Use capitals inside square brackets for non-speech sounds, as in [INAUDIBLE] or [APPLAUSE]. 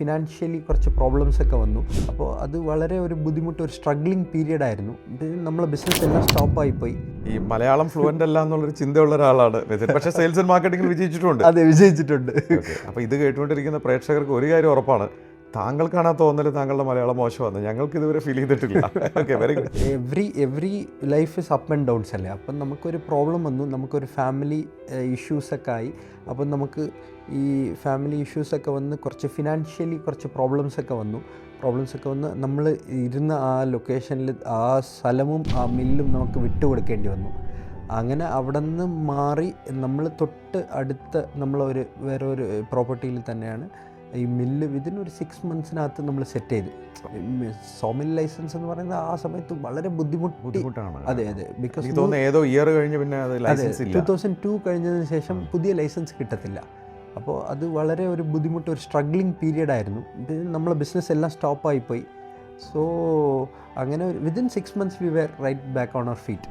Financially കുറച്ച് problems ഒക്കെ വന്നു. അപ്പോൾ അത് വളരെ ഒരു ബുദ്ധിമുട്ട് ഒരു സ്ട്രഗ്ലിംഗ് പീരിയഡ് ആയിരുന്നു. ഇത് നമ്മളെ ബിസിനസ് എല്ലാം സ്റ്റോപ്പായി പോയി. ഈ മലയാളം ഫ്ലുവന്റ് അല്ല എന്നുള്ളൊരു ചിന്തയുള്ള ഒരാളാണ് [LAUGHS] പക്ഷേ സെയിൽസ് ആൻഡ് മാർക്കറ്റിംഗിൽ വിജയിച്ചിട്ടുണ്ട്. അതെ വിജയിച്ചിട്ടുണ്ട്. അപ്പോൾ ഇത് കേട്ടുകൊണ്ടിരിക്കുന്ന പ്രേക്ഷകർക്ക് ഒരു കാര്യം ഉറപ്പാണ്. താങ്കൾക്കാണ് ആ തോന്നൽ താങ്കളുടെ മലയാളം മോശമാണ് ഞങ്ങൾക്ക് ഇതുവരെ ഫീൽ ചെയ്തിട്ടില്ല. Okay very good every every life is up and downs അല്ലേ? അപ്പം നമുക്കൊരു പ്രോബ്ലം വന്നു നമുക്കൊരു ഫാമിലി ഇഷ്യൂസൊക്കെ ആയി. അപ്പം നമുക്ക് ഈ ഫാമിലി ഇഷ്യൂസൊക്കെ വന്ന് കുറച്ച് ഫിനാൻഷ്യലി കുറച്ച് പ്രോബ്ലംസ് ഒക്കെ വന്നു. പ്രോബ്ലംസ് ഒക്കെ വന്ന് നമ്മൾ ഇരുന്ന ആ ലൊക്കേഷനിൽ ആ സ്ഥലവും ആ മില്ലും നമുക്ക് വിട്ടുകൊടുക്കേണ്ടി വന്നു. അങ്ങനെ അവിടെ നിന്ന് മാറി നമ്മൾ തൊട്ട് അടുത്ത നമ്മളൊരു വേറെ ഒരു പ്രോപ്പർട്ടിയിൽ തന്നെയാണ് ഈ മില്ല് വിതിൻ ഒരു സിക്സ് മന്ത്സിനകത്ത് നമ്മൾ സെറ്റ് ചെയ്തു. സോമിൽ ലൈസൻസ് എന്ന് പറയുന്നത് ആ സമയത്ത് വളരെ ബുദ്ധിമുട്ട് ബുദ്ധിമുട്ടാണ്. അതെ അതെ. ബിക്കോസ് തോന്നുന്നു ഏതോ ഇയർ കഴിഞ്ഞ് പിന്നെ ലൈസൻസ് ടു തൗസൻഡ് ടു കഴിഞ്ഞതിന് ശേഷം പുതിയ ലൈസൻസ് കിട്ടത്തില്ല. അപ്പോൾ അത് വളരെ ഒരു ബുദ്ധിമുട്ട് ഒരു സ്ട്രഗ്ലിംഗ് പീരിയഡ് ആയിരുന്നു. നമ്മളെ ബിസിനസ് എല്ലാം സ്റ്റോപ്പായിപ്പോയി സോ അങ്ങനെ within six months we were right back on our feet